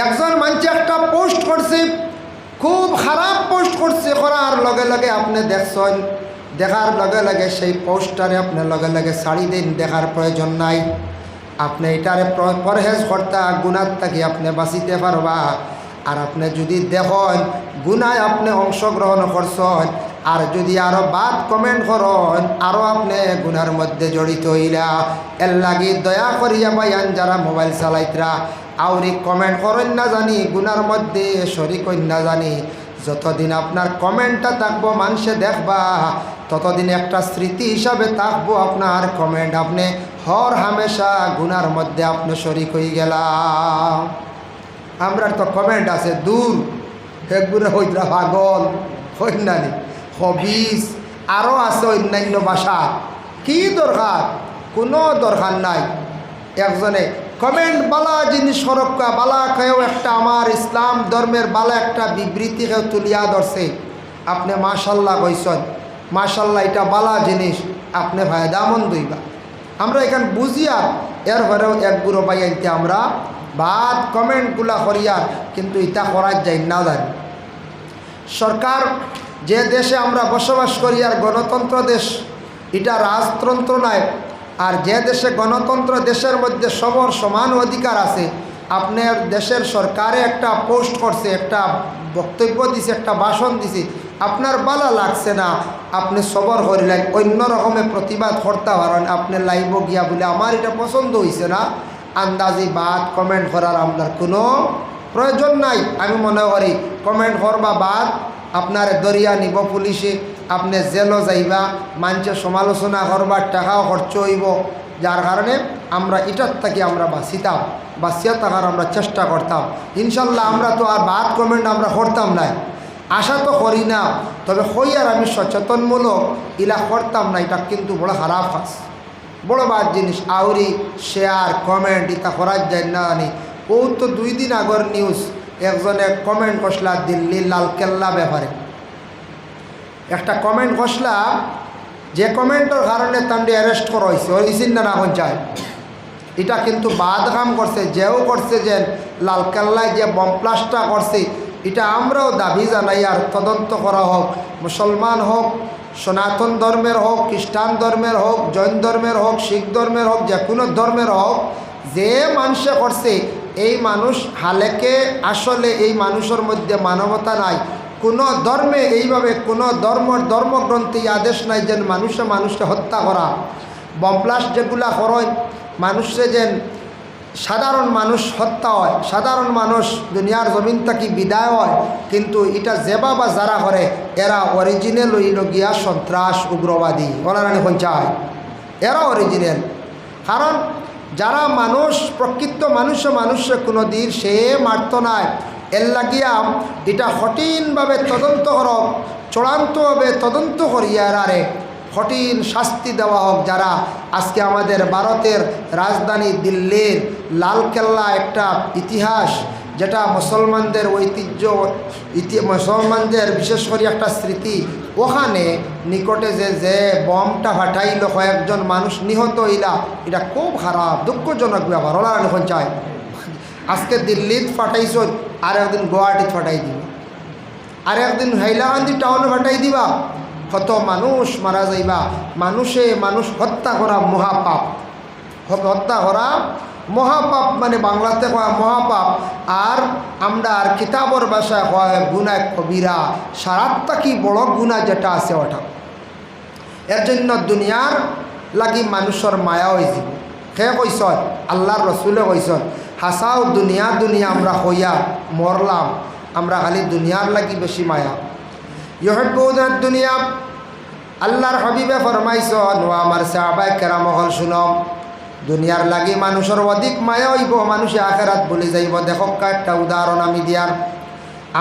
একজন মানুষ একটা পোস্ট করছে, খুব খারাপ পোস্ট করছে করার লগে লগে আপনি দেখছেন, দেখার লগে লগে সেই পোস্টারে আপনার লগে লগে শাড়ি দিন, দেখার প্রয়োজন নাই। আপনি এটারে পরহেজ কর্তা গুণার থাকি আপনি বাঁচিতে পারবা। আর আপনি যদি দেখেন গুনায় আপনি অংশগ্রহণ করছেন, আর যদি আরও বাদ কমেন্ট করেন আরও আপনি গুনার মধ্যে জড়িত হইলা। এর লাগি দয়া করিয়া বাইয়ান যারা মোবাইল চালাইতরা আউরি কমেন্ট করেন না জানি, গুনার মধ্যে শরিক না জানি। যতদিন আপনার কমেন্টটা থাকব, মানুষে দেখবা, ততদিন একটা স্মৃতি হিসাবে থাকব আপনার কমেন্ট আপনি হর হামেশা গুনার মধ্যে আপনি শরিক হয়ে গেলাম। আমরা তো কমেন্ট আছে, দূর। হেগুরে হইতরা পাগল হইনানি হবিস আরও আছে অন্যান্য ভাষা। কি দরকার? কোনো দরকার নাই। একজনে কমেন্ট, বালা জিনিস সরক্কা বালা খেয়েও একটা আমার ইসলাম ধর্মের বালা একটা বিবৃতি কেউ তুলিয়া ধরছে। আপনি মাশাল্লাহ কইসন, মাশাল্লাহ এটা বালা জিনিস, আপনি ফায়দামন দইবা আমরা এখান বুঝিয়া এর ঘরেও এক গুঁড়ো বাইয়াইতে আমরা বাদ কমেন্টগুলা করিয়ার কিন্তু ইটা করার যাই না জানি। সরকার যে দেশে আমরা বসবাস করি আর গণতন্ত্র দেশ, এটা রাজতন্ত্র নয় আর যে দেশে গণতন্ত্র দেশের মধ্যে সবর সমান অধিকার আছে আপনার দেশের সরকারে একটা পোস্ট করছে, একটা বক্তব্য দিছে, একটা ভাষণ দিছে, আপনার বালা লাগছে না, আপনি সবর করিলেন, অন্য রকমের প্রতিবাদ করতে পারেন, আপনি লাইব গিয়া বলে আমার এটা পছন্দ হয়েছে না, আন্দাজি বাদ কমেন্ট করার আপনার কোনো প্রয়োজন নাই। আমি মনে করি কমেন্ট করবা বাদ আপনার দরিয়া নিব পুলিশে, আপনি জেলও যাইবা মানুষের সমালোচনা করবার টাকাও খরচ হইব। যার কারণে আমরা এটার থেকে আমরা বাঁচিতাম, বাঁচিয়া থাকার আমরা চেষ্টা করতাম। ইনশাল্লাহ আমরা তো আর বাদ কমেন্ট আমরা করতাম নাই। আশা তো করি না, তবে হই আর আমি সচেতনমূলক ইলা করতাম না, এটা কিন্তু বড় খারাপ কাজ। বড় বাদ জিনিস, আউরি শেয়ার কমেন্ট ইতা করার যায় না ও তো দুই দিন আগর নিউজ একজনে কমেন্ট করছিলা দিল্লি লালকেল্লা ব্যাপারে। একটা কমেন্ট করছিলা যে কমেন্টের কারণে তান্ডি অ্যারেস্ট করা হয়েছে ওই চিন্তা না পঞ্চায়েত। এটা কিন্তু বাদ কাম করছে যেও করছে যে লালকেল্লায় যে বমপ্লাসটা করছে এটা আমরাও দাবি জানাই আর তদন্ত করা হোক মুসলমান হোক সনাতন ধর্মের হোক খ্রিস্টান ধর্মের হোক জৈন ধর্মের হোক শিখ ধর্মের হোক যে কোনো ধর্মের হোক যে মানুষে করছে এই মানুষ হালেকে আসলে এই মানুষের মধ্যে মানবতা নাই। কোনো ধর্মে এইভাবে কোনো ধর্ম, ধর্মগ্রন্থে আদেশ নাই যেন মানুষে মানুষকে হত্যা করা। বমপ্লাস যেগুলা করেন, মানুষে যেন সাধারণ মানুষ হত্যা হয়, সাধারণ মানুষ দুনিয়ার জমিন থাকি বিদায় হয়, কিন্তু এটা যেবা বা যারা করে, এরা অরিজিনাল হইল গিয়া সন্ত্রাস, উগ্রবাদী। ওনারানি পঞ্চায় এরা অরিজিনাল কারণ যারা মানুষ, প্রকৃত মানুষ মানুষ কোনো দিন সে মারত নাই। এর লাগিয়া এটা কঠিনভাবে তদন্ত করক চূড়ান্তভাবে তদন্ত করিয়া এরারে কঠিন শাস্তি দেওয়া হোক যারা। আজকে আমাদের ভারতের রাজধানী দিল্লির লালকেল্লা একটা ইতিহাস যেটা মুসলমানদের ঐতিহ্য, ইতি, মুসলমানদের বিশেষ করে একটা স্মৃতি, ওখানে নিকটে যে যে বমটা ফাটাইল কয়েকজন মানুষ নিহত হইলা, এটা খুব খারাপ, দুঃখজনক ব্যাপার ওরা এখন চায় আজকে দিল্লিত ফাটাইছ আর একদিন গুয়াহাটিত ফাটাই দিব। আর একদিন হাইলাকান্দি টাউনে ফাটাই দিবা। কত মানুষ মারা যাইবা। মানুষে মানুষ হত্যা করা মহাপাপ। হত্যা করা মহাপাপ মানে বাংলাতে কয়া মহাপাপ। আর আমরা আর কিতাবর ভাষায় কয় গুণা কবিরা। সারাত্তা কি বড় গুণা যেটা আছে ওটা। এর জন্য দুনিয়ার লাগি মানুষের মায়া হয়েছে সে কইস আল্লাহর রসুলে কইস হাসাও দুনিয়া দুনিয়া আমরা হইয়া মরলাম, আমরা খালি দুনিয়ার লাগি বেশি মায়া। ইহবুদার দুনিয়া, আল্লাহর হবিবে ফরমাইছ নোয়া আমার সাহাবাই কেরাম হল শুনম দুনিয়ার লাগি মানুষের অধিক মায়া হইব, মানুষে আখেরাত বলে যাইব। দেখক একটা উদাহরণ আমি দিয়ার।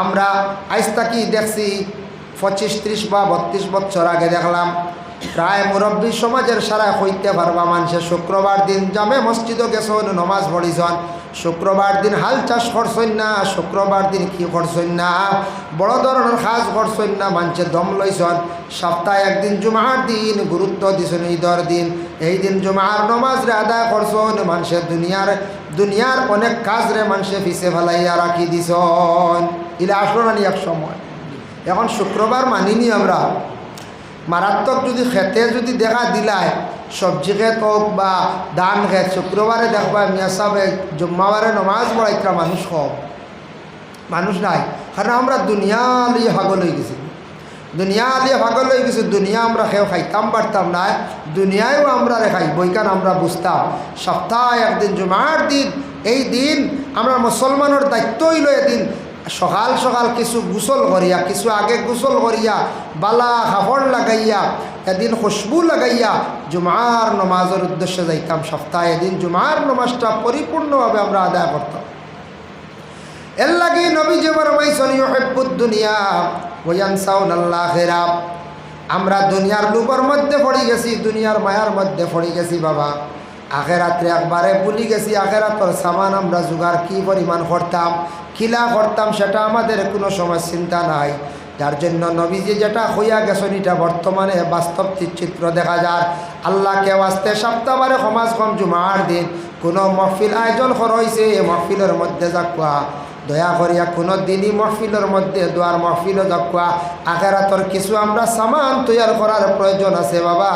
আমরা আজ তাকি দেখছি, পঁচিশ, ত্রিশ বা বত্রিশ বছর আগে দেখলাম, প্রায় মুরব্বী সমাজের সারা হইতে পারবা মানুষের শুক্রবার দিন জামে মসজিদও গেছেন নমাজ পড়িছন শুক্রবার দিন হাল চাষ করছেন না, শুক্রবার দিন কি করছেন না? বড় ধরনের কাজ করছেন না মানুষের দম লইছন। সপ্তাহে একদিন জুমার দিন, গুরুত্ব দিছেন ঈদর দিন। এই দিন জুমার নমাজ রে আদায় করছেন মানুষের দুনিয়ার দুনিয়ার অনেক কাজ রে মানুষে পিছে ফেলাইয়া রাখি দিছন। ইলে আসলো নি এক সময়? এখন শুক্রবার মানিনি আমরা। মারাত্মক যদি খেতে যদি দেখা দিলায় সবজি খেত হোক বা ধান খেত শুক্রবারে দেখবা মিয়া সাহেব জুম্মাবারে নমাজ পড়াইতরা মানুষ কম। মানুষ নাই। কারণ আমরা দুনিয়া লিয়ে ভাগল হয়ে গেছি। দুনিয়া লিয়ে ভাগল হয়ে গেছি, দুনিয়া আমরা খেয়েও খাইতাম পারতাম না। দুনিয়ায়ও আমরা রেখাই বইকান আমরা বুঝতাম। সপ্তাহে একদিন জুমার দিন, এই দিন আমরা মুসলমানের দায়িত্বই লয়ে দিন সকাল সকাল কিছু গোসল করিয়া, কিছু আগে গোসল করিয়া, বালা কাপড় লাগাইয়া, এদিন খুশবু লাগাইয়া জুমার নমাজের উদ্দেশ্যে যাইতাম। সপ্তাহে এদিন জুমার নমাজটা পরিপূর্ণভাবে আমরা আদায় করতাম। এর লাগে নবী দুনিয়া আমরা দুনিয়ার লুপের মধ্যে পড়ে গেছি, দুনিয়ার মায়ার মধ্যে পড়ে গেছি বাবা। আখেরাত্রে একবারে ভুলি গেছি, আখেরাতর সামান আমরা জোগাড় কী পরিমাণ করতাম কিলা করতাম সেটা আমাদের কোনো সময় চিন্তা নাই। যার জন্য নবীজি যেটা হইয়া গেছেন, এটা বর্তমানে বাস্তব চিত্র দেখা যায় আল্লাহকে আসতে সপ্তাহবারে সমাজ কম জুমার দিন কোনো মহফিল আয়োজন হয়েছে এই মহফিলের মধ্যে যা যাকুয়া দয়া করিয়া কোনো দিনই মহফিলের মধ্যে দোয়ার মহফিলও যাকুয়া আখেরাতর কিছু আমরা সামান তৈয়ার করার প্রয়োজন আছে বাবা।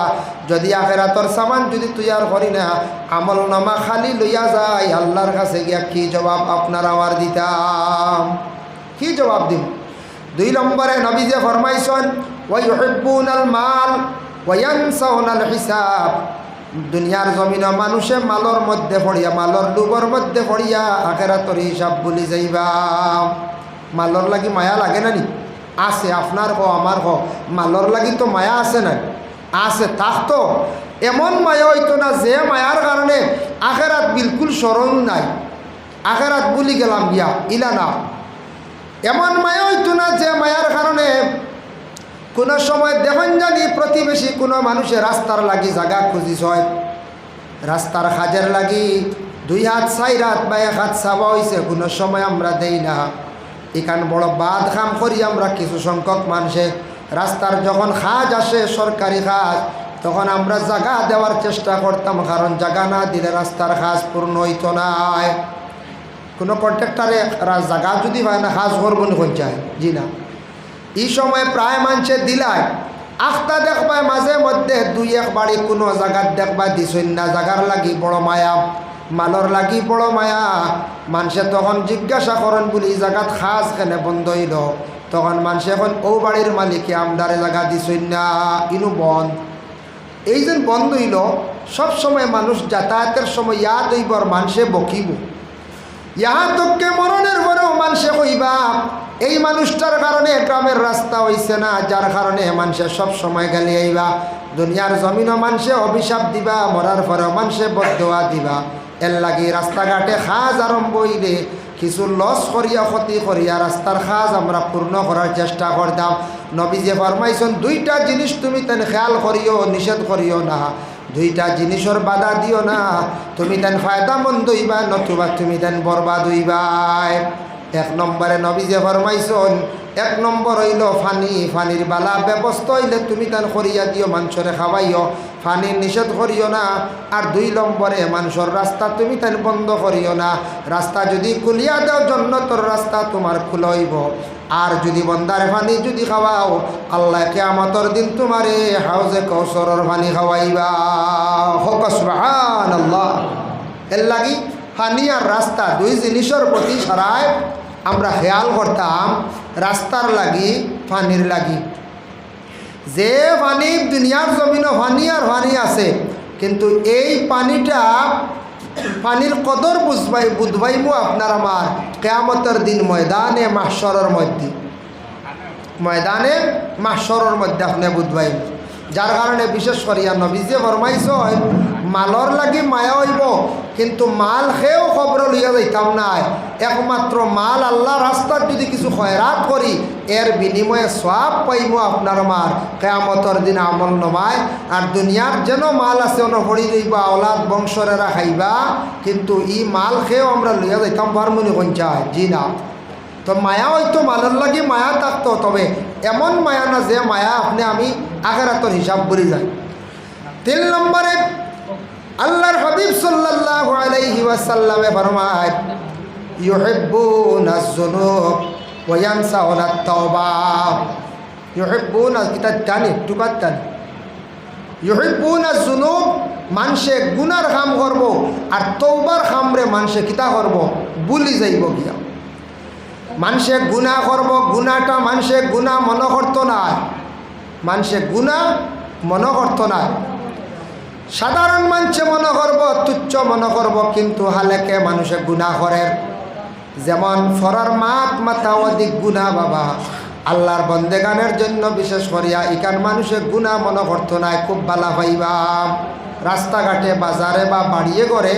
যদি আখেরাতর সামান যদি তৈয়ার করি না, আমল নামা খালি লইয়া যায়, আল্লাহর কাছে গিয়া কি জবাব আপনার আমার দিতাম? কি জবাব দিব? দুই নম্বরে নবী যে ফরমাইছেন ওই হব্বুনাল মাল ওয়ানসাউনাল হিসাব। দুনিয়ার জমিন মানুষে মালর মধ্যে পড়িয়া, মালর ডুবর মধ্যে পড়িয়া আখেরাতর হিসাব বলি যাইবা। মালর লাগি মায়া লাগে না নি? আছে, আপনার হ আমার হ মালর লাগি তো মায়া আছে না? আছে, তাক তো। এমন মায়া হইতো না যে মায়ার কারণে আখেরাত বিলকুল স্মরণ নাই। আখেরাত বলি গেলাম গিয়া, ইলা না। এমন মায়া হইতো না যে মায়ার কারণে কোনো সময় দেখুন জানি প্রতিবেশী কোনো মানুষের রাস্তার লাগি জায়গা খুঁজিস হয়। রাস্তার কাজের লাগি দুই হাত চাই রাত বা এক হাত চাবা হয়েছে কোনো সময় আমরা দেই না। এখান বড় বাদ খাম করি আমরা কিছু সংখ্যক মানুষে। রাস্তার যখন খাজ আসে, সরকারি খাজ, তখন আমরা জায়গা দেওয়ার চেষ্টা করতাম, কারণ জায়গা না দিলে রাস্তার খাজ পূর্ণ হইতো না। কোনো কন্ট্রাক্টারে জায়গা যদি হয় না কাজ করব না চায়? জি না। এই সময় প্রায় মানুষের দিলায় আখতা দেখবা মাঝে মধ্যে দুই এক বাড়ি কোনো জায়গার দেখবা দিছই না। জায়গার লাগি বড় মায়া মালর লাগি বড় মায়া। মানুষে তখন জিজ্ঞাসা করেন বলি, এই জায়গাত খাস কেনে বন্ধ হইল? তখন মানুষে এখন ও বাড়ির মালিকে আমদারে জায়গা দিছই না, ইনু বন্ধ। এই যে বন্ধ হইল, সব সময় মানুষ যাতায়াতের সময় ইয়াদ হইবর মানুষে বকিব। ইহা তোকে মরণের পরেও মানুষে কইবা, এই মানুষটার কারণে গ্রামের রাস্তা হইছে না, যার কারণে মানুষে সব সময় গেলে আইবা। দুনিয়ার জমিনও মানুষে অভিশাপ দিবা, মরার পরেও মানুষে বদোয়া দিবা। এর লাগি রাস্তাঘাটে খাজ আরম্ভ হইলে কিছু লস করিয়া ক্ষতি করিয়া রাস্তার খাজ আমরা পূর্ণ করার চেষ্টা করতাম নবী যে ফরমাইছেন, দুইটা জিনিস তুমি তেন খেয়াল করিও, নিষেধ করিও না। দুইটা জিনিসের বাধা দিও না। তুমি দেন ফায়দা মন্দ হইবা, নতুবা তুমি দেন বরবাদ হইবাই। এক নম্বরে নবী যে ফরমাইছন এক নম্বর হইল ফানি, ফানির বালা ব্যবস্থা হইলে তুমি তান করিয়া দিও মানুষরে খাওয়াইও। ফানির নিষেধ করিও না, আর দুই নম্বরে মানুষের রাস্তা তুমি তান বন্ধ করিও না। রাস্তা যদি খুলিয়া দাও জন্য তোর রাস্তা তোমার খুলইব আর যদি বন্দারে ফানি যদি খাওয়াও, আল্লাহ কেয়ামতর দিন তোমারে হাউজে কৌসরর ফানি খাওয়াইবা। এর লাগি ফানি আর রাস্তা দুই জিনিসের প্রতি সারায় আমরা খেয়াল করতাম রাস্তার লাগি ফানির লাগি। যে পানি দুনিয়ার জমিনও পানি আর পানি আছে, কিন্তু এই পানিটা পানির কদর বুঝবাই বুধবাইমু আপনার আমার কেয়ামতের দিন ময়দানে মাহসরের মধ্যে। ময়দানে মাহসরের মধ্যে আপনি বুধবাইমু। যার কারণে বিশেষ করিয়া নবীজে ফরমাইছ মালর লাগি মায়া হইব, কিন্তু মাল খেয়েও খবর লইয়া যাইতাম নাই। একমাত্র মাল আল্লাহ রাস্তার যদি কিছু খয়রাত করি, এর বিনিময়ে সব পাইব আপনার মার কেয়ামতর দিন আমল নমায়, আর দুনিয়ার যেন মাল আছে অনভরি রইবা ওলাদ বংশরেরা খাইবা, কিন্তু ই মাল খেয়েও আমরা লইয়া যাইতাম পারমনি কঞ্চায়। জি না। তো মায়া হয়তো মালের লাগি মায়া থাকতো, তবে এমন মায়া না যে মায়া আপনি আমি আখেরাতর হিসাব বলি যাই তিন নম্বরে আল্লাহর হাবিব সাল্লাল্লাহু আলাইহি কিতা ইউহিব্বুনা যুনুব মানুষে গুনার কাম করব আর তৌবার কামরে মানুষে কিতা করব বুলি যাইব গিয়া। মানুষে গুণা করব, গুণাটা মানুষে গুণা মনে করতো না। মানুষে গুণা মনে করতো না। সাধারণ মানুষে মনে করব, তুচ্ছ মনে করব, কিন্তু হালেকে মানুষে গুণা করে। যেমন ফরার মাত মাথা অধিক গুণা বাবা। আল্লাহর বন্দেগানের জন্য বিশেষ করিয়া ইকান মানুষে গুণা মনে করতো না, খুব বালা পাইবা রাস্তাঘাটে, বাজারে বা বাড়িয়ে করে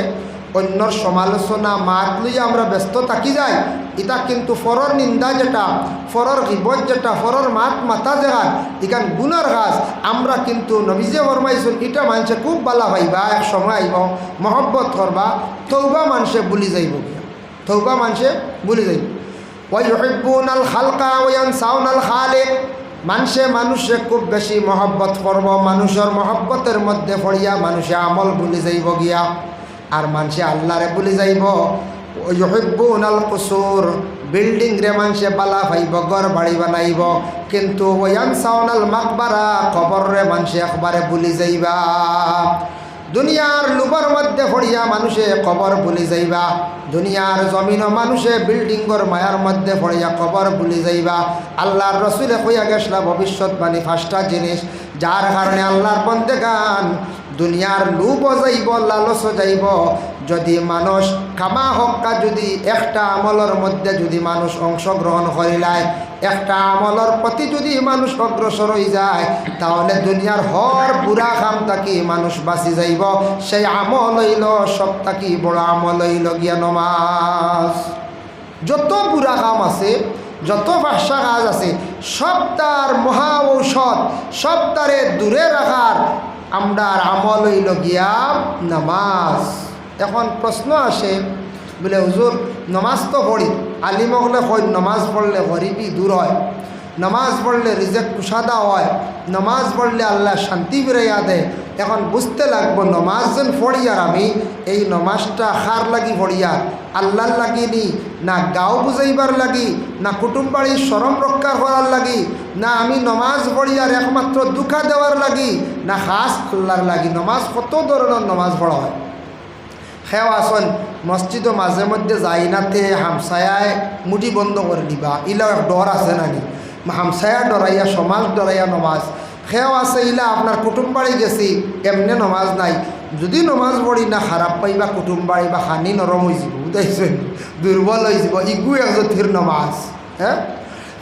অন্যর সমালোচনা মাত লইয়া আমরা ব্যস্ত থাকি যাই। এটা কিন্তু ফরর নিন্দা যেটা ফরর গিবত যেটা ফরর মাত মাথা জেগান ইখান গুণার গাছ। আমরা কিন্তু নবীজে ফরমাইছুন এটা মানুষে খুব বালা ভাইবা, এক সময় আইব মহব্বত করবা তৌবা মানুষে বুলি যাইব তৌবা মানুষে বুলি যাইব। ওয়াইহিব্বুনাল খালকা ওয়ানসাউনাল খালিক। মানুষে মানুষে খুব বেশি মহব্বত করব মানুষের মহব্বতের মধ্যে পড়িয়া মানুষে আমল ভুলি যাইব গিয়া। আর মানুষে আল্লাহরে ভুলি যাইব ইউহিব্বুনাল কুসুর, বিল্ডিং রে মানুষে বালা পাইব ঘর বাড়ি বানাইব। কিন্তু ওয়ানসাউনাল মাকবারা, কবর রে মানুষে একবারে ভুলি যাইবা দুনিয়ার লুবর মধ্যে পড়িয়া মানুষে কবর ভুলি যাইবা। দুনিয়ার জমিন মানুষে বিল্ডিংর মায়ার মধ্যে পড়িয়া কবর ভুলি যাইবা। আল্লাহর রসুলে কইয়া গেছলা ভবিষ্যৎবাণী পাঁচটা জিনিস। যার কারণে আল্লাহর বন্দে গান দুনিয়ার লুব যাইব লালস যাইব। যদি মানুষ কামা হক্কা যদি একটা আমলের মধ্যে যদি মানুষ অংশগ্রহণ করিলায় একটা আমলের প্রতি যদি মানুষ অগ্রসর হয়ে যায়, তাহলে দুনিয়ার হর বুড়া কাম তাকি মানুষ বাঁচি যাইব। সেই আমল হইল সব তাকি বড় আমল হইল গিয়া নমাজ। যত বুড়া কাম আছে, যত ভাষা কাজ আছে, সব তার মহা ঔষধ, সব তারে দূরে রাখার আমরার আমল হইল গিয়া নামাজ। এখন প্রশ্ন আসে, বলে হুজুর, নমাজ তো পড়ি। আলিমকলে হয় নমাজ পড়লে গরিবি দূর হয়? নমাজ পড়লে রিজেক কুসাদা হয়, নামাজ পড়লে আল্লাহ শান্তি ফিরাইয়া দেয়। এখন বুঝতে লাগবো, নমাজ যেন পড়িয়ার আমি, এই নমাজটা খার লাগি পড়িয়ার আল্লাহর লাগি নি? না গাও বুঝাইবার লাগি? না কুটুম বাড়ির সরম রক্ষা করার লাগি? না আমি নমাজ পড়িয়ার একমাত্র দুঃখা দেওয়ার লাগি? না খাস আল্লাহর লাগি? নমাজ কত ধরনের নমাজ পড়া হয়? সেও আসন মসজিদও মাঝে মধ্যে যাই নাতে হামসায়ায় মুটি বন্ধ করে দিবা। ইলা ডর আছে নানি হামসায়া ডরাইয়া, সমাজ ডরাইয়া নমাজ। সেও আছে, ইলা আপনার কুটুম বাড়ি গেছি, এমনি নমাজ নাই। যদি নমাজ পড়ি না, খারাপ পাইবা কুটুম বাড়ি বা হানি নরম হয়ে যাব বুঝাইছেন দুর্বল হয়ে যাব ইগু একজোথির নমাজ হ্যাঁ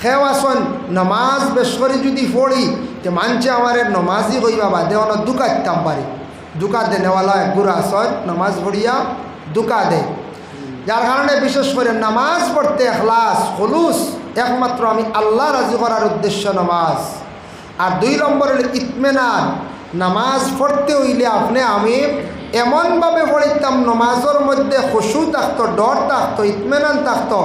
সেও আসন নমাজ বেশ যদি পড়ি তে মানছে আমার নমাজই কইবা বাদে অনেক দুকাইতাম পারি দুকা দে নেওয়ালা একগুলো আসন নামাজ পড়িয়া দুকা দে যার কারণে বিশেষ করে নামাজ পড়তে এখলাস হলুস একমাত্র আমি আল্লাহ রাজি করার উদ্দেশ্য নামাজ। আর দুই নম্বর হলো ইতমেনান নামাজ পড়তে হইলে আপনি আমি এমনভাবে পড়িতাম, নমাজের মধ্যে খুশু থাকতো, ডর থাকতো ইতমেনান থাকতো,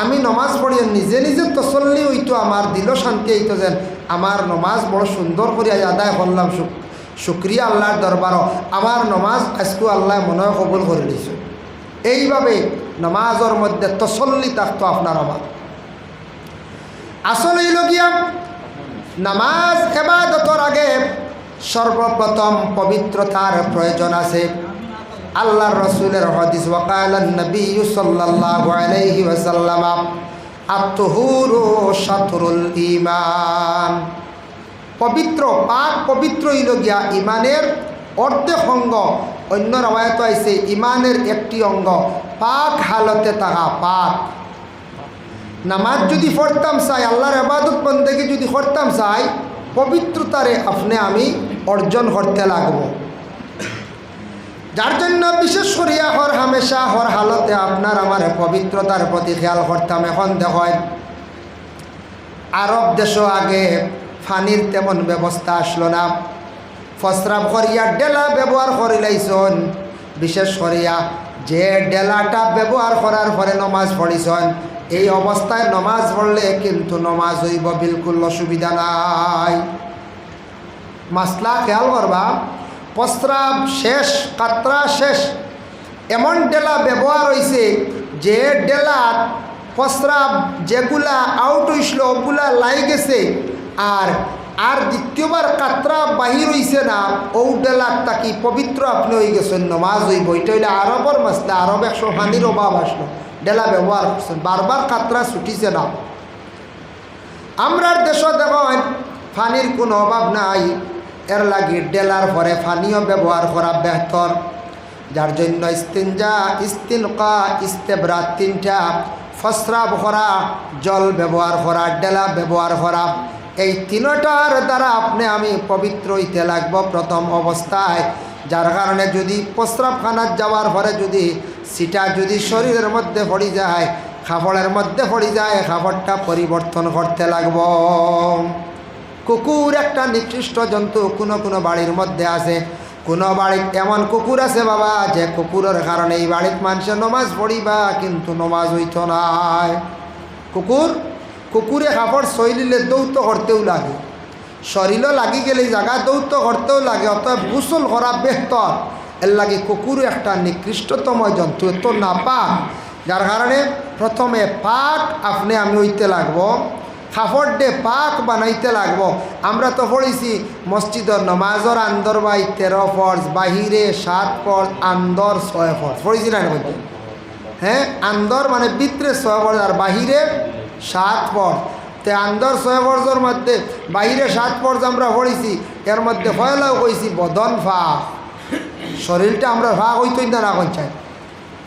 আমি নমাজ পড়িয়ে নিজে নিজে তসল্লি হইতো, আমার দিল শান্তি হইতো যেন, আমার নমাজ বড় সুন্দর করে আদায় করলাম সুখ শুক্রিয়া আল্লাহর দরবারও, আমার নমাজ আজকু আল্লাহ মনে কবুল করে দিছে এইভাবে নমাজের মধ্যে তসল্লি থাকতো আপনার আমার আসলে লগিয়া নামাজ এবাদতর আগে সর্বপ্রথম পবিত্রতার প্রয়োজন আছে। আল্লাহ রসুলের হদিস, ওয়াকাল সাল্লাল্লাহু আলাইহি ওয়াসাল্লাম ঈমান। পবিত্র, পাক পবিত্র হইল গিয়া ইমানের অর্ধেক অঙ্গ অন্য রবায়ত আইছে ইমানের একটি অঙ্গ। পাক হালতে থাকা পাক নামাজ যদি পড়তাম চাই আল্লাহর আবাদত বন্দেকে যদি করতাম চাই পবিত্রতারে আপনি আমি অর্জন করতে লাগব। যার জন্য বিশেষ করিয়া হর হামেশা হর হালতে আপনার আমার পবিত্রতার প্রতি খেয়াল করতাম এখন দেখেন আরব দেশও আগে ফানির তেমন ব্যবস্থা আসলো না। ফসরাব করিয়া ডেলা ব্যবহার করিলাইছন। বিশেষ করিয়া যে ডেলাটা ব্যবহার করার পরে নমাজ পড়িছন, এই অবস্থায় নমাজ পড়লে কিন্তু নমাজ হইব বিলকুল অসুবিধা নাই। মাসলা খেয়াল করবা প্রস্রাব শেষ, কাতরা শেষ, এমন ডেলা ব্যবহার হয়েছে যে ডেলার প্রস্রাব যেগুলা আউট হইছিল, ওগুলা লাই গেছে, আর আর দ্বিতীয়বার কাতরা বাহির হইছে না ও ডেলার তাকি পবিত্র আপনি হয়ে গেছেন, নমাজ হইব এটা হইলে আরবর মাসলে আরব একশো পানির অভাব আসলো ডেলা ব্যবহার করছেন বারবার কাতরা ছুটিছে না। আমরার দেশ দেখেন পানির কোনো অভাব নাই। এর লাগি ডেলার পরে পানীয় ব্যবহার করা বেহতর যার জন্য ইস্তিনজা, ইস্তিনকা ইস্তেবরা তিনটা ফসরাব করা জল ব্যবহার করা ডেলা ব্যবহার করা এই তিনটার দ্বারা আপনি, আমি পবিত্র হইতে লাগব প্রথম অবস্থায়। যার কারণে যদি প্রস্রাবখানার যাওয়ার পরে যদি সিটা যদি শরীরের মধ্যে পড়ে যায় খাবড়ের মধ্যে পড়ে যায় খাবরটা পরিবর্তন করতে লাগব। কুকুর একটা নিকৃষ্ট জন্তু, কোনো কোনো বাড়ির মধ্যে আছে। কোনো বাড়ির, এমন কুকুর আছে বাবা, যে কুকুরের কারণে এই বাড়িত মানুষের নমাজ পড়িবা, কিন্তু নমাজ হইত নাই। কুকুর কুকুরে কাপড় শৈলিলে দৌত করতেও লাগে। শরীরও লাগি গেলে জায়গা দৌত করতেও লাগে, অতএব গোসল করা বেহতর এর লাগে কুকুর একটা নিকৃষ্টতম জন্তু এত না পাক যার কারণে প্রথমে পাক আপনি আমি হইতে লাগবো। কাপড় দে পাক বানাইতে লাগবো। আমরা তো পড়েছি মসজিদর নমাজর আন্দর বাই তেরো ফর্জ বাহিরে সাত ফর্জ আন্দর ছয় ফর্জ পড়েছি না হ্যাঁ আন্দর মানে ভিতরে ছয় ফর্জ আর বাহিরে সাত ফর্জ তে আন্দর ছয় ফর্জর মধ্যে, বাহিরে সাত ফর্জ আমরা পড়েছি, এর মধ্যে ফয়লাও কইছি, বদন ফা শরীরটা আমরা ফা হইতই না না চাই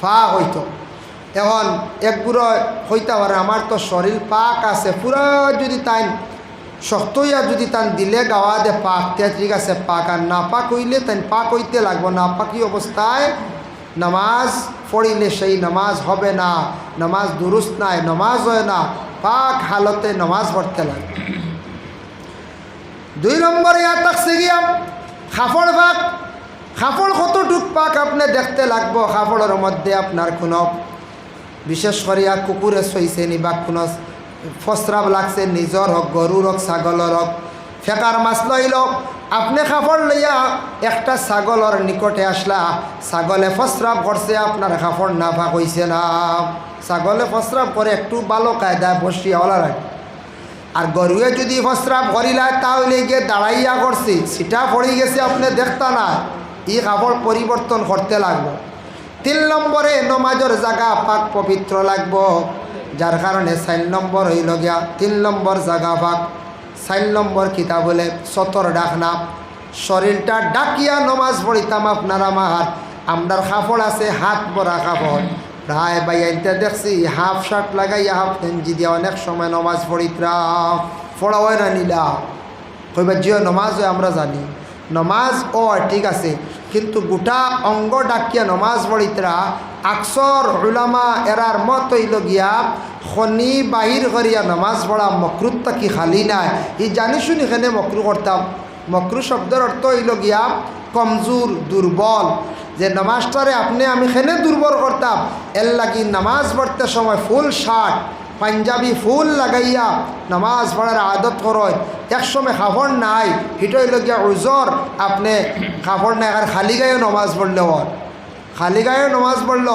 ফা হইত। এখন একগুলো হইতে পারে, আমার তো শরীর পাক আছে, পুরা যদি তাই শক্ত হইয়া যদি তান দিলে গাওয়া দে পাক, তে ঠিক আছে, পাক। আর না পাক হইলে তাই পাক হইতে লাগবো না পাকি অবস্থায় নামাজ পড়িলে সেই নামাজ হবে না, নামাজ দুরুস্ত নাই, নামাজ হয় না, পাক হালতে নামাজ পড়তে লাগবে দুই নম্বর ইয়া থাকছে গিয়া খাফড় পাক খাফড় কতটুক পাক আপনি দেখতে লাগবো খাফড়ের মধ্যে আপনার কোনো, বিশেষ করিয়া কুকুরে সইছে নি বা কোনো ফসরাব লাগছে, নিজর হোক, গরুর হোক, ছাগলের হোক, ফেকার মাছ লইল আপনি কাপড় লইয়া একটা ছাগলের নিকটে আসলা, ছাগলে ফসরাব করছে, আপনার কাপড় না ফাঁক হইছে না। ছাগলে ফসরাব করে একটু ভালো কায়দায় বসিয়া ওলার আর গরুয়ে যদি ফসরাব করিলায় তাহলে গিয়ে দাঁড়াইয়া করছি সেটা পড়ে গেছে, আপনি দেখতা না, ই কাপড় পরিবর্তন করতে লাগবো। তিন নম্বরে নমাজের জায়গা পাক পবিত্র লাগব, যার কারণে চার নম্বর হইল গিয়া, তিন নম্বর জায়গা পাক চার নম্বর কিতা বলে সতর ডাকনা শরীরটা ডাকিয়া নমাজ পড়িতাম আপনার আমার আমরার কাপড় আছে, হাত ভরা কাপড় প্রায় বাইয়াইতে দেখছি, হাফ শার্ট লাগাইয়া হাফ গেঞ্জি দিয়া অনেক সময় নমাজ পড়িতরা পড়া হয় না নিলা। কইবা জিও নমাজ হয় আমরা জানি। নমাজ ও ঠিক আছে। কিন্তু গোটা অঙ্গ ডাকিয়া নমাজ পড়িতরা আকসর উলামা এরার মত হইল গিয়া, শনি বাহির করিয়া নমাজ পড়া মকরুত কি খালি নাই। ই জানি শুনি এখানে মকরু করতাম মকরু শব্দের অর্থ হইল গিয়া কমজোর দুর্বল যে নামাজটারে আপনি আমি খেনে দুর্বল করতাম এর লাগি নামাজ পড়তে সময় ফুল শার্ট পাঞ্জাবি ফুল লাগাইয়া নামাজ পড়ার আদত করয় একসময় খাফড় নাই হিটই লগিয়া উজর আপনি খাফড় নাই আর খালি গায়ে নমাজ পড়লে ওর খালি গায়ে নমাজ পড়ল,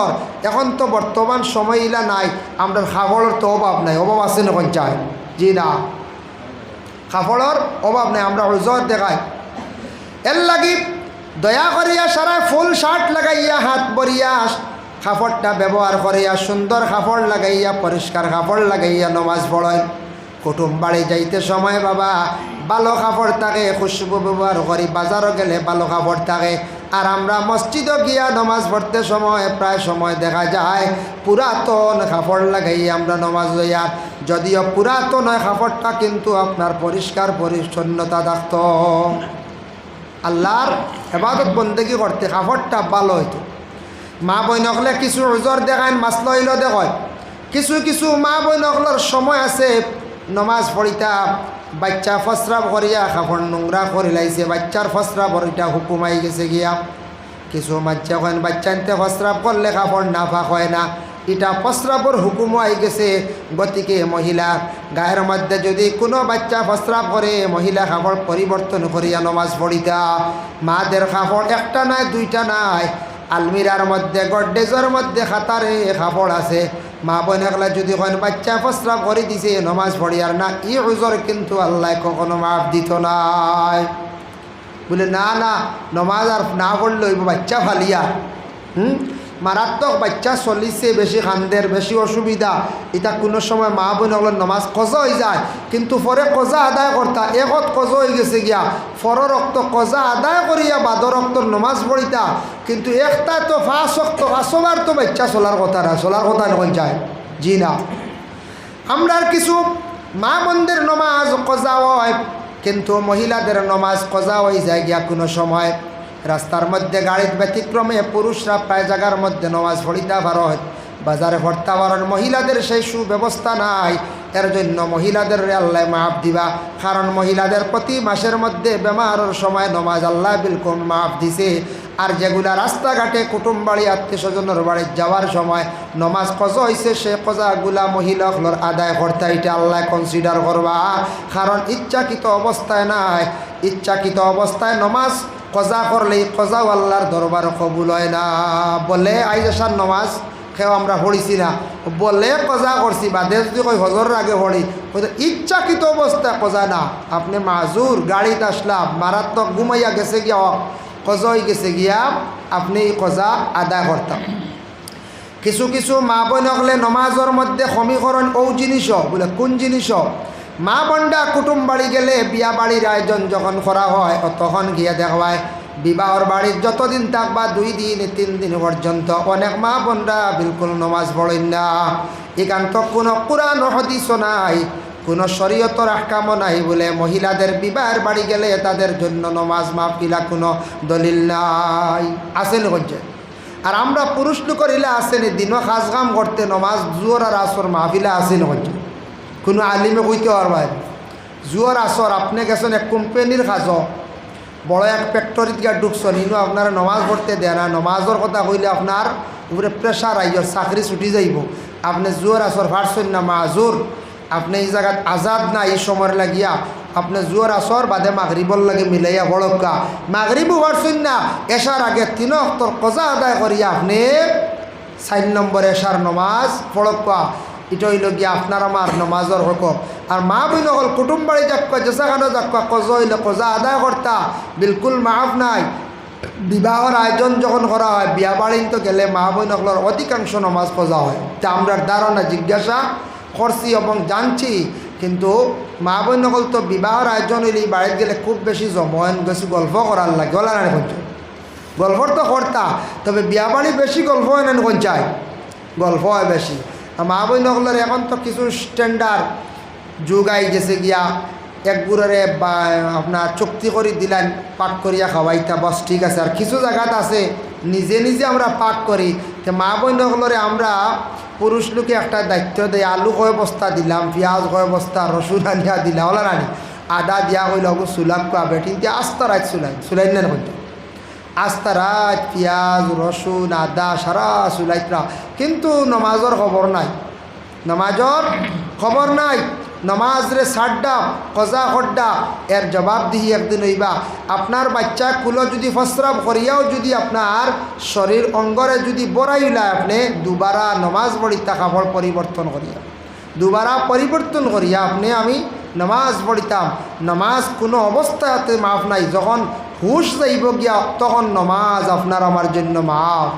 এখন তো বর্তমান সময় ইলা নাই আমরা খাফড়ের তো অভাব নাই, অভাব আছে না কোন চাই জি না। খাফড়ের অভাব নাই, আমরা উজর দেখাই। এর লাগি দয়া করিয়া সারা ফুল শার্ট লাগাইয়া, হাত বরিয়া কাপড়টা ব্যবহার করিয়া, সুন্দর কাপড় লাগাইয়া, পরিষ্কার কাপড় লাগাইয়া নমাজ পড়েন। কুটুম বাড়ি যাইতে সময় বাবা, ভালো কাপড় থাকে, খুশবু ব্যবহার করি, বাজারও গেলে ভালো কাপড় থাকে। আর আমরা মসজিদও গিয়া নমাজ পড়তে সময়, প্রায় সময় দেখা যায় পুরাতন কাপড় লাগাইয়া আমরা নমাজ লইয়া। যদিও পুরাতন কাপড়টা কিন্তু আপনার পরিষ্কার পরিচ্ছন্নতা থাকত আল্লাহর হেফাজত বন্দেগি করতে কাপড়টা ভালো হইতো। মা বইনকলে কিছু ওজর দেখান মাছ লইল দেখয় কিছু কিছু মা বইনকলর সময় আছে, নমাজ পড়িতা বাচ্চা ফসরা করিয়া কাপড় নোংরা করে লাইছে, বাচ্চার ফসরা ভরিটা হুকুমাই গেছে গিয়া। কিছু বাচ্চা কেন বাচ্চা আনতে ফসরাব করলে কাপড় না ফাঁক হয় না। এটা প্রস্রাবর হুকুম আই গেছে গতিকে মহিলা। গায়ের মধ্যে যদি কোনো বাচ্চা প্রস্রাব করে, মহিলা কাপড় পরিবর্তন করিয়া নমাজ পড়িতা। মাদের কাপড় একটা নাই, দুইটা নাই। আলমিরার মধ্যে, গড্ডেজের মধ্যে খাতারে কাপড় আছে। মা বোন একলা যদি কোন বাচ্চা প্রস্রাব করে দিছে, নমাজ পড়িয়ার না, ই ওজর কিন্তু আল্লাহ কখনো মাফ দিত নাই। বলে, না না, নমাজ আর না ওই বাচ্চা ফালিয়া। হুম? মারাত্মক বাচ্চা চলিছে বেশি খান্দের বেশি অসুবিধা। এটা কোনো সময় মা বোন হল নমাজ কজা হয়ে যায়, কিন্তু পরে কজা আদায় করতা একত কজ হয়ে গেছে গিয়া। ফর রক্ত কজা আদায় করিয়া বাদর রক্ত নমাজ পড়িতা কিন্তু একটা তো ফাঁস রক্ত আসবার তো বাচ্চা চলার কথা না চলার কথা নয় যায়। জি না। আমরা কিছু মা বোনদের নমাজ কজা হয়, কিন্তু মহিলাদের নমাজ কজা হয়ে যায় গিয়া কোনো সময়। রাস্তার মধ্যে গাড়ির ব্যতিক্রমে পুরুষরা প্রায় জায়গার মধ্যে নমাজ পড়িতে পারত বাজারে ভর্তা পারেন মহিলাদের সেই সুব্যবস্থা নাই। এর জন্য মহিলাদের আল্লাহ মাফ দিবা। কারণ মহিলাদের প্রতি মাসের মধ্যে বেমারের সময় নমাজ আল্লাহ বিলকুল মাফ দিছে। আর যেগুলা রাস্তাঘাটে কুটুম বাড়ি আত্মীয় স্বজনের বাড়ি যাওয়ার সময় নমাজ কজ হয়েছে সে কজাগুলা মহিলাগুলোর আদায় করতে এটা আল্লাহ কনসিডার করবা। কারণ ইচ্ছাকৃত অবস্থায় নাই। ইচ্ছাকৃত অবস্থায় নমাজ কজা করলে কজাও আল্লাহর দরবার কবুল হয় না। বলে আইজাসার নমাজ খেও আমরা পড়িছি না। বলে, কজা করছি, বাদে যদি কই হজর আগে পড়ি। হয়তো ইচ্ছাকৃত অবস্থা, কজা না। আপনি মাজুর গাড়িতে আসলাম, মারাত্মক ঘুমাইয়া গেছে গিয়া কজ হয়ে গেছে গিয়া আপনি এই কজা আদায় করতাম। কিছু কিছু মা বোন হলে নমাজের মধ্যে সমীকরণ ও জিনিস, বলে, কোন জিনিস? মা বন্ডা কুটুম বাড়ি গেলে বিয়া বাড়ির আয়োজন যখন করা হয় তখন গিয়া দেখবায়, বিবাহর বাড়ির যতদিন থাকবা, দুই দিন, তিন দিন পর্যন্ত অনেক মা বোনরা বিলকুল নমাজ পড়েন না। এখান তো কোনো কোরআন হদিস নাই, কোনো শরীয়তর আহকামও নাই বলে মহিলাদের বিবাহের বাড়ি গেলে তাদের জন্য নমাজ মাহফিলা কোনো দলিল নাই। আসেন হচ্ছে আর আমরা পুরুষ লোক করিলে আসেনি, দিনও খাস কাম করতে, নমাজ জুয়ার আর আসর মাহফিলা আসেন হচ্ছে কোনো আলিমে কইতে পারবাই জুয়ার আসর, আপনি গেছেন এক কোম্পানির কাজ। বড় এক ফ্যাক্টরিত গিয়ে ঢুকছেন। ইনো আপনার নমাজ পড়তে দেয় না। নমাজের কথা কইলে আপনার উপরে প্রেশার আইয়র চাকরি ছুটি যাইব। আপনি জুয়ার আসর ফাটছেন না, মাজুর। আপনি এই জায়গাত আজাদ না, এই সময় লাগিয়া। আপনি জুয়ার আসর বাদে মাগরিবর লাগে মিলাইয়া বড়কা মাগরিবও পারছেন না। এসার আগে তিন অক্তর কজা আদায় করিয়া আপনি চার নম্বর এসার নমাজ পড়কা এটা হইল গিয়া আপনার আমার নমাজর হকম। আর মা বইন হল কুটুম বাড়ি যাক্কা জেসাখানো যাক্কা কজ হইল, কজা আদায় করতা বিলকুল মাফ নাই। বিবাহর আয়োজন যখন করা হয়, বিয়া বাড়িতে গেলে মা বইন হকলের অধিকাংশ নমাজ কজা হয়। তা আমরা ধারণা জিজ্ঞাসা করছি এবং জানছি কিন্তু মা বইন হকল তো বিবাহর আয়োজন হইলে বাড়িতে গেলে খুব বেশি জমন বেশি গল্প করার লাগে। ওলা না কোনছে গল্পর তো করতা তবে বিয়া বাড়ি বেশি গল্প হয় না কোন চাই গল্প হয় বেশি মা বই নকলের এখন তো কিছু স্ট্যান্ডার্ড যুগ আই গেছে গিয়া। এক বা, আপনার চুক্তি করে দিলেন পাক করিয়া খাওয়াইতা, বস, ঠিক আছে। আর কিছু জায়গাত আছে, নিজে নিজে আমরা পাক করি। তো মা বই নকলরে আমরা পুরুষ লোকে একটা দায়িত্ব দেয় আলু কয় বস্তা দিলাম, পেঁয়াজ কয় বস্তা, রসুন আনিয়া দিলাম, ওলা রানি আদা দিয়া হইল সুলাম কোয়া বেটিন দিয়ে, আস্তা রাত সুলাই সুলাই না হইতে আস্তা রাত, পেঁয়াজ, রসুন, আদা, সারা সুলাইতরা কিন্তু নমাজর খবর নাই। নমাজর খবর নাই। নমাজরে সাড্ডা কজা খড্ডা এর জবাব দিহি একদিন হইবা আপনার বাচ্চা কুলো যদি ফসরাব করিয়াও যদি আপনার শরীর অঙ্গরে যদি বড়াইলা আপনি দুবারা নমাজ পড়িতা কাপড় পরিবর্তন করিয়া দুবারা পরিবর্তন করিয়া আপনি আমি নমাজ পড়িতাম। নামাজ কোনো অবস্থাতে মাফ নাই। যখন হুশ যাইব গিয়া, তখন নমাজ আপনার আমার জন্য মাফ।